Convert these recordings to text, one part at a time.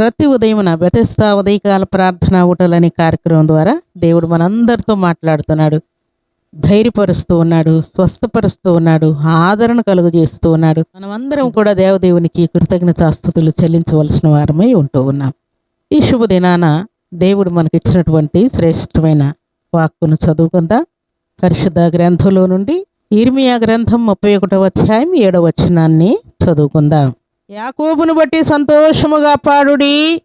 ప్రతి ఉదయమున బెతస్తా ఉదయకాల ప్రార్థన ఊటలని కార్యక్రమం ద్వారా దేవుడు మనందరితో మాట్లాడుతున్నాడు. ధైర్యపరుస్తూ ఉన్నాడు స్వస్థపరుస్తూ ఉన్నాడు ఆదరణ కలుగు చేస్తూ ఉన్నాడు. మనమందరం కూడా దేవదేవునికి కృతజ్ఞతాస్థుతులు చెల్లించవలసిన వారమై ఉంటూ ఉన్నాం. ఈ శుభదినాన దేవుడు మనకిచ్చినటువంటి శ్రేష్టమైన వాక్కును చదువుకుందాం. పరిశుద్ధ గ్రంథంలో నుండి ఇర్మియా గ్రంథం ముప్పై ఒకటవ అధ్యాయం ఏడవ వచనాన్ని చదువుకుందాం. యాకోబును బట్టి సంతోషముగా పాడుడి.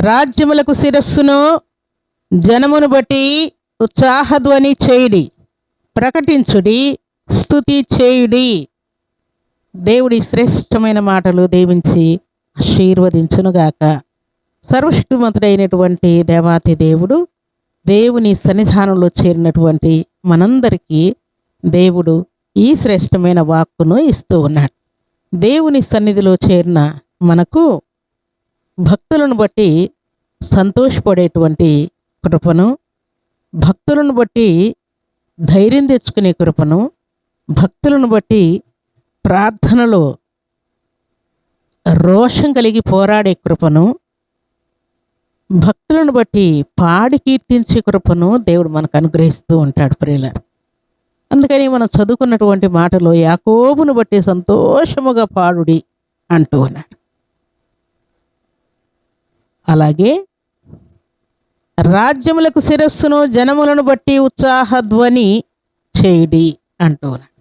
రాజ్యములకు శిరస్సును జనమును బట్టి ఉత్సాహధ్వని చేయుడి. ప్రకటించుడి స్థుతి చేయుడి. దేవుడి శ్రేష్టమైన మాటలు దీవించి ఆశీర్వదించునుగాక. సర్వశక్తిమంతుడైనటువంటి దేవాతి దేవుడు దేవుని సన్నిధానంలో చేరినటువంటి మనందరికీ దేవుడు ఈ శ్రేష్టమైన వాక్కును ఇస్తూ ఉన్నాడు. దేవుని సన్నిధిలో చేరిన మనకు భక్తులను బట్టి సంతోషపడేటువంటి కృపను భక్తులను బట్టి ధైర్యం తెచ్చుకునే కృపను భక్తులను బట్టి ప్రార్థనలో రోషం కలిగి పోరాడే కృపను భక్తులను బట్టి పాడి కీర్తించే కృపను దేవుడు మనకు అనుగ్రహిస్తూ ఉంటాడు ప్రియులారు. అందుకని మనం చదువుకున్నటువంటి మాటలో యాకోబును బట్టి సంతోషముగా పాడుడి అంటూ ఉన్నాడు. అలాగే రాజ్యములకు శిరస్సును జనములను బట్టి ఉత్సాహధ్వని చేయుడి అంటూ ఉన్నాడు.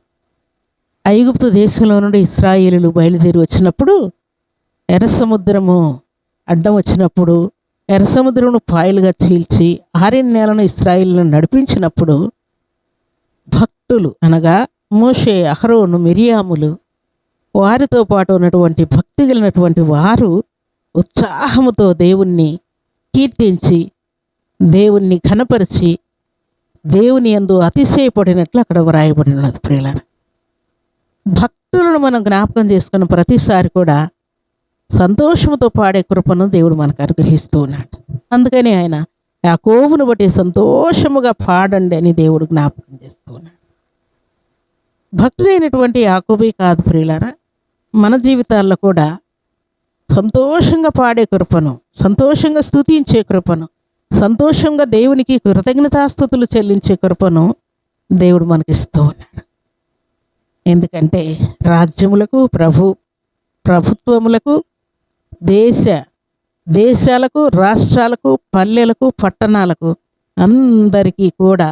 ఐగుప్తు దేశంలో నుండి ఇస్రాయిలు బయలుదేరి వచ్చినప్పుడు ఎర్ర సముద్రము అడ్డం వచ్చినప్పుడు ఎర్ర సముద్రమును పాయలుగా చీల్చి ఆరిన నేలను ఇస్రాయిల్ను నడిపించినప్పుడు భక్తులు అనగా మోషే అహరోను మిరియాములు వారితో పాటు ఉన్నటువంటి భక్తి కలిగినటువంటి వారు ఉత్సాహముతో దేవుణ్ణి కీర్తించి దేవుణ్ణి ఘనపరిచి దేవుని యందు అతిశయపడినట్లు అక్కడ వ్రాయబడి ఉన్నది ప్రియులను భక్తులను మనం జ్ఞాపకం చేసుకున్న ప్రతిసారి కూడా సంతోషముతో పాడే కృపను దేవుడు మనకు అనుగ్రహిస్తూ ఉన్నాడు. అందుకని ఆయన ఆ కోవును బట్టి సంతోషముగా పాడండి అని దేవుడు జ్ఞాపకం చేస్తూ ఉన్నాడు. భక్తుడైనటువంటి యాకోబే కాదు ప్రియులారా. మన జీవితాల్లో కూడా సంతోషంగా పాడే కృపను సంతోషంగా స్తుతించే కృపను సంతోషంగా దేవునికి కృతజ్ఞతాస్థుతులు చెల్లించే కృపను దేవుడు మనకిస్తూ ఉన్నాడు. ఎందుకంటే రాజ్యములకు ప్రభు ప్రభుత్వములకు దేశ దేశాలకు రాష్ట్రాలకు పల్లెలకు పట్టణాలకు అందరికీ కూడా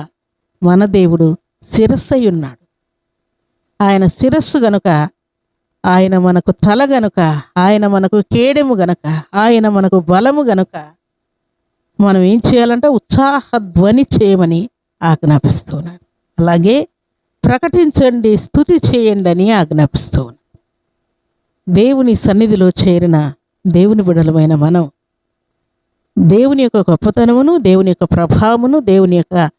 మన దేవుడు శిరస్సై ఉన్నాడు. ఆయన శిరస్సు గనుక ఆయన మనకు తల గనుక ఆయన మనకు కేడెము గనుక ఆయన మనకు బలము గనుక మనం ఏం చేయాలంటే ఉత్సాహ ధ్వని చేయమని ఆజ్ఞాపిస్తున్నాడు. అలాగే ప్రకటించండి స్థుతి చేయండి అని ఆజ్ఞాపిస్తున్నాడు. దేవుని సన్నిధిలో చేరిన దేవుని బిడలమైన మనం దేవుని యొక్క గొప్పతనమును దేవుని యొక్క ప్రభావమును దేవుని యొక్క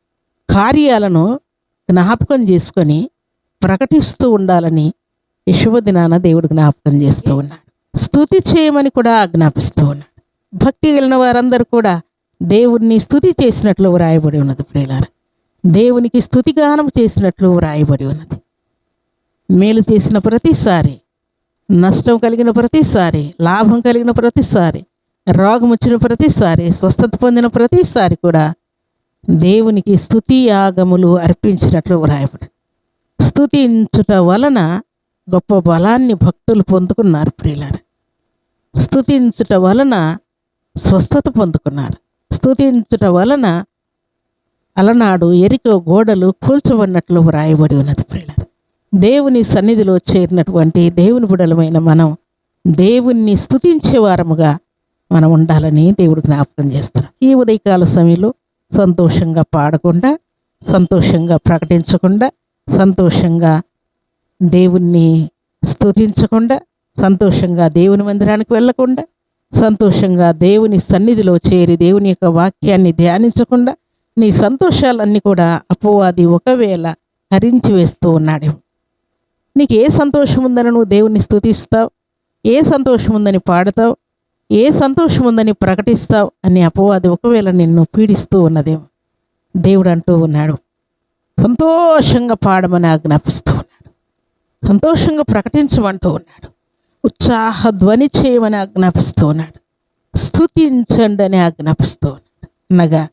కార్యాలను జ్ఞాపకం చేసుకొని ప్రకటిస్తూ ఉండాలని ఈ శుభదినాన దేవుడు జ్ఞాపకం చేస్తూ ఉన్నాడు. స్థుతి చేయమని కూడా ఆజ్ఞాపిస్తూ ఉన్నాడు. భక్తి కలిగిన వారందరూ కూడా దేవుణ్ణి స్థుతి చేసినట్లు వ్రాయబడి ఉన్నది ప్రియులారా. దేవునికి స్థుతిగానం చేసినట్లు వ్రాయబడి ఉన్నది. మేలు చేసిన ప్రతిసారి నష్టం కలిగిన ప్రతిసారి లాభం కలిగిన ప్రతిసారి రోగం వచ్చిన ప్రతిసారి స్వస్థత పొందిన ప్రతిసారి కూడా దేవునికి స్థుతి యాగములు అర్పించినట్లు వ్రాయబడి స్థుతించుట వలన గొప్ప బలాన్ని భక్తులు పొందుకున్నారు ప్రియులారు. స్థుతించుట వలన స్వస్థత పొందుకున్నారు. స్థుతించుట వలన అలనాడు ఎరికో గోడలు కూల్చబడినట్లు వ్రాయబడి ఉన్నది ప్రియులారు. దేవుని సన్నిధిలో చేరినటువంటి దేవుని బుడలమైన మనం దేవుణ్ణి స్థుతించే వారముగా మనం ఉండాలని దేవుడు జ్ఞాపకం చేస్తున్నాం ఈ ఉదయకాల సమయంలో సంతోషంగా పాడకుండా సంతోషంగా ప్రకటించకుండా సంతోషంగా దేవుణ్ణి స్తుతించకుండా సంతోషంగా దేవుని మందిరానికి వెళ్ళకుండా సంతోషంగా దేవుని సన్నిధిలో చేరి దేవుని యొక్క వాక్యాన్ని ధ్యానించకుండా నీ సంతోషాలన్నీ కూడా అపోవాది ఒకవేళ హరించి వేస్తూ ఉన్నాడేమో. నీకు ఏ సంతోషం ఉందని నువ్వు దేవుని స్తుతిస్తావు? ఏ సంతోషం ఉందని పాడతావు? ఏ సంతోషం ఉందని ప్రకటిస్తావు? అని అపోవాది ఒకవేళ నిన్ను పీడిస్తూ ఉన్నదేమో. దేవుడు అంటూ ఉన్నాడు సంతోషంగా పాడమని ఆజ్ఞాపిస్తూ ఉన్నాడు. సంతోషంగా ప్రకటించమంటూ ఉన్నాడు. ఉత్సాహ ధ్వని చేయమని ఆజ్ఞాపిస్తూ ఉన్నాడు. స్థుతించండి అని ఆజ్ఞాపిస్తూ ఉన్నాడు. అనగా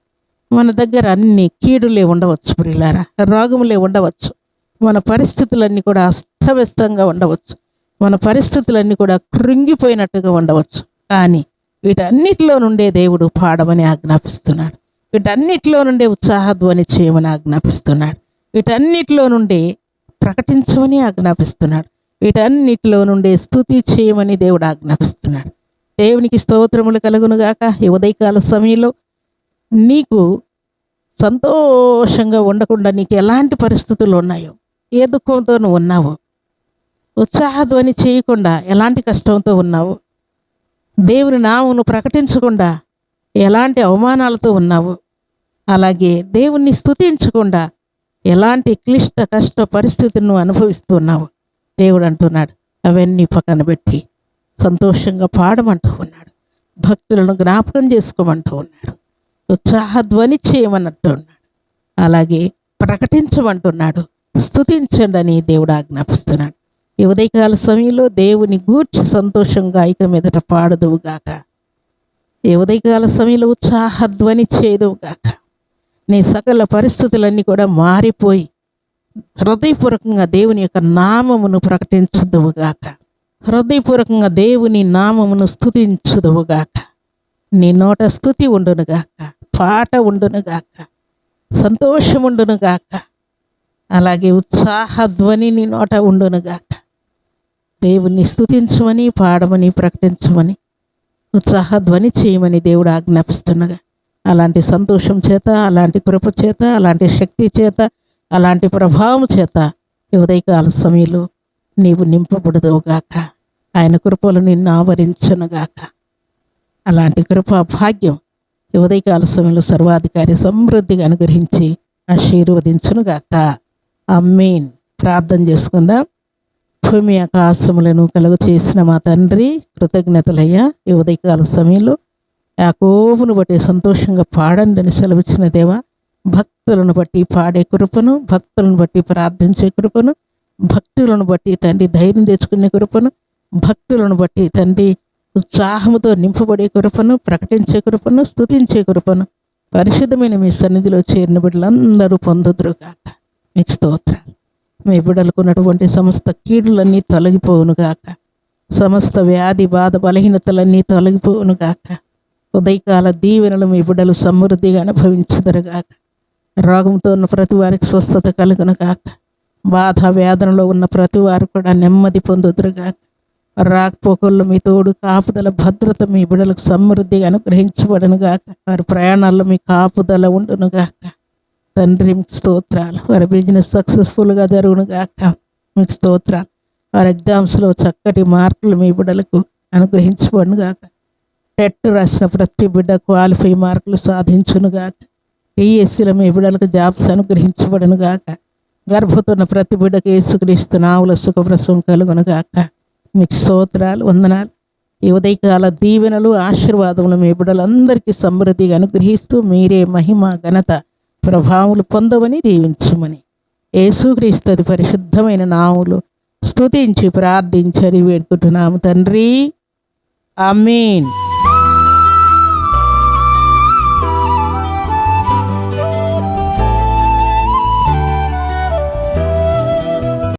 మన దగ్గర అన్ని కీడులే ఉండవచ్చు ప్రిలారా రోగములే ఉండవచ్చు. మన పరిస్థితులన్నీ కూడా అస్తవ్యస్తంగా ఉండవచ్చు. మన పరిస్థితులన్నీ కూడా కృంగిపోయినట్టుగా ఉండవచ్చు. కానీ వీటన్నిటిలో నుండే దేవుడు పాడమని ఆజ్ఞాపిస్తున్నాడు. వీటన్నిటిలో నుండే ఉత్సాహధ్వని చేయమని ఆజ్ఞాపిస్తున్నాడు. వీటన్నిటిలో నుండి ప్రకటించమని ఆజ్ఞాపిస్తున్నాడు. వీటన్నిటిలో నుండే స్థుతి చేయమని దేవుడు ఆజ్ఞాపిస్తున్నాడు. దేవునికి స్తోత్రములు కలుగునుగాక ఈ ఉదయకాల సమయంలో నీకు సంతోషంగా ఉండకుండా నీకు ఎలాంటి పరిస్థితులు ఉన్నాయో ఏ దుఃఖంతో నువ్వు ఉన్నావో ఉత్సాహధ్వని చేయకుండా ఎలాంటి కష్టంతో ఉన్నావు దేవుని నామును ప్రకటించకుండా ఎలాంటి అవమానాలతో ఉన్నావు అలాగే దేవుణ్ణి స్థుతించకుండా ఎలాంటి క్లిష్ట కష్ట పరిస్థితిని నువ్వు అనుభవిస్తున్నావు దేవుడు అంటున్నాడు. అవన్నీ పక్కన పెట్టి సంతోషంగా పాడమంటూ ఉన్నాడు. భక్తులను జ్ఞాపకం చేసుకోమంటూ ఉన్నాడు. ఉత్సాహధ్వని చేయమన్నట్టు ఉన్నాడు. అలాగే ప్రకటించమంటున్నాడు. స్థుతించండి అని దేవుడు ఆజ్ఞాపిస్తున్నాడు. ఈ ఉదయకాల సమయంలో దేవుని గూర్చి సంతోషంగా ఇక మీదట పాడదువుగాక ఈ ఉదయకాల సమయంలో ఉత్సాహధ్వని చేయదువుగాక నీ సకల పరిస్థితులన్నీ కూడా మారిపోయి హృదయపూర్వకంగా దేవుని యొక్క నామమును ప్రకటించదువుగాక హృదయపూర్వకంగా దేవుని నామమును స్థుతించుదువుగాక నీ నోట స్థుతి ఉండునుగాక పాట ఉండునుగాక సంతోషం ఉండునుగాక అలాగే ఉత్సాహధ్వని నీ నోట ఉండునుగాక దేవుణ్ణి స్థుతించమని పాడమని ప్రకటించమని ఉత్సాహధ్వని చేయమని దేవుడు ఆజ్ఞాపిస్తుండగా అలాంటి సంతోషం చేత అలాంటి కృప చేత అలాంటి శక్తి చేత అలాంటి ప్రభావం చేత ఉదయకాల సమయంలో నీవు నింపబడదువుగాక. ఆయన కృపలు నిన్ను ఆవరించనుగాక. అలాంటి కృపా భాగ్యం ఉదయకాల సమయంలో సర్వాధికారి సమృద్ధిగా అనుగ్రహించి ఆశీర్వదించునుగాక. అమ్మీన్ ప్రార్థన చేసుకుందాం. భూమి ఆకాశములను కలుగు చేసిన మా తండ్రి కృతజ్ఞతలయ్యా ఈ ఉదయకాల సమయంలో. యాకోబును బట్టి సంతోషంగా పాడండి అని సెలవిచ్చిన దేవా భక్తులను బట్టి పాడే కృపను భక్తులను బట్టి ప్రార్థించే కృపను భక్తులను బట్టి తండ్రి ధైర్యం తెచ్చుకునే కృపను భక్తులను బట్టి తండ్రి ఉత్సాహముతో నింపబడే కృపను ప్రకటించే కృపను స్తుతించే కృపను పరిశుద్ధమైన మీ సన్నిధిలో చేరిన బిడ్డలందరూ పొందుదురుగాక. మీకు స్తోత్రాలు. మీ బిడ్డలకున్నటువంటి సమస్త కీడులన్నీ తొలగిపోవునుగాక. సమస్త వ్యాధి బాధ బలహీనతలన్నీ తొలగిపోవునుగాక. ఉదయకాల దీవెనలు మీ బిడ్డలు సమృద్ధిగా అనుభవించుదరుగాక. రోగంతో ఉన్న ప్రతి వారికి స్వస్థత కలుగునుగాక. బాధ వేదనలో ఉన్న ప్రతి వారు కూడా నెమ్మది పొందుదురుగాక. రాకపోకల్లో మీ తోడు కాపుదల భద్రత మీ బిడలకు సమృద్ధిగా అనుగ్రహించబడనుగాక. వారి ప్రయాణాల్లో మీ కాపుదల ఉండునుగాక. తండ్రి మీకు స్తోత్రాలు. వారి బిజినెస్ సక్సెస్ఫుల్గా జరుగునుగాక. మీకు స్తోత్రాలు. వారి ఎగ్జామ్స్లో చక్కటి మార్కులు మీ బిడ్డలకు అనుగ్రహించబడునుగాక. టెట్ రాసిన ప్రతి బిడ్డ క్వాలిఫై మార్కులు సాధించునుగాక. టీఎస్సీలో మీ బిడ్డలకు జాబ్స్ అనుగ్రహించబడునుగాక. గర్భతున్న ప్రతి బిడ్డకు యేసుక్రీస్తు నావుల సుఖప్రసం కలుగునుగాక. మీకు స్తోత్రాలు వందనాలు. ఈ ఉదయకాల దీవెనలు ఆశీర్వాదములు మీ బిడ్డలందరికీ సమృద్ధిగా అనుగ్రహిస్తూ మీరే మహిమ ఘనత ప్రభావములు పొందవని దీవించమని. యేసుక్రీస్తు పరిశుద్ధమైన నాములు స్తుతించి ప్రార్థించని వేడుకుంటున్నాము తండ్రి. ఆమేన్.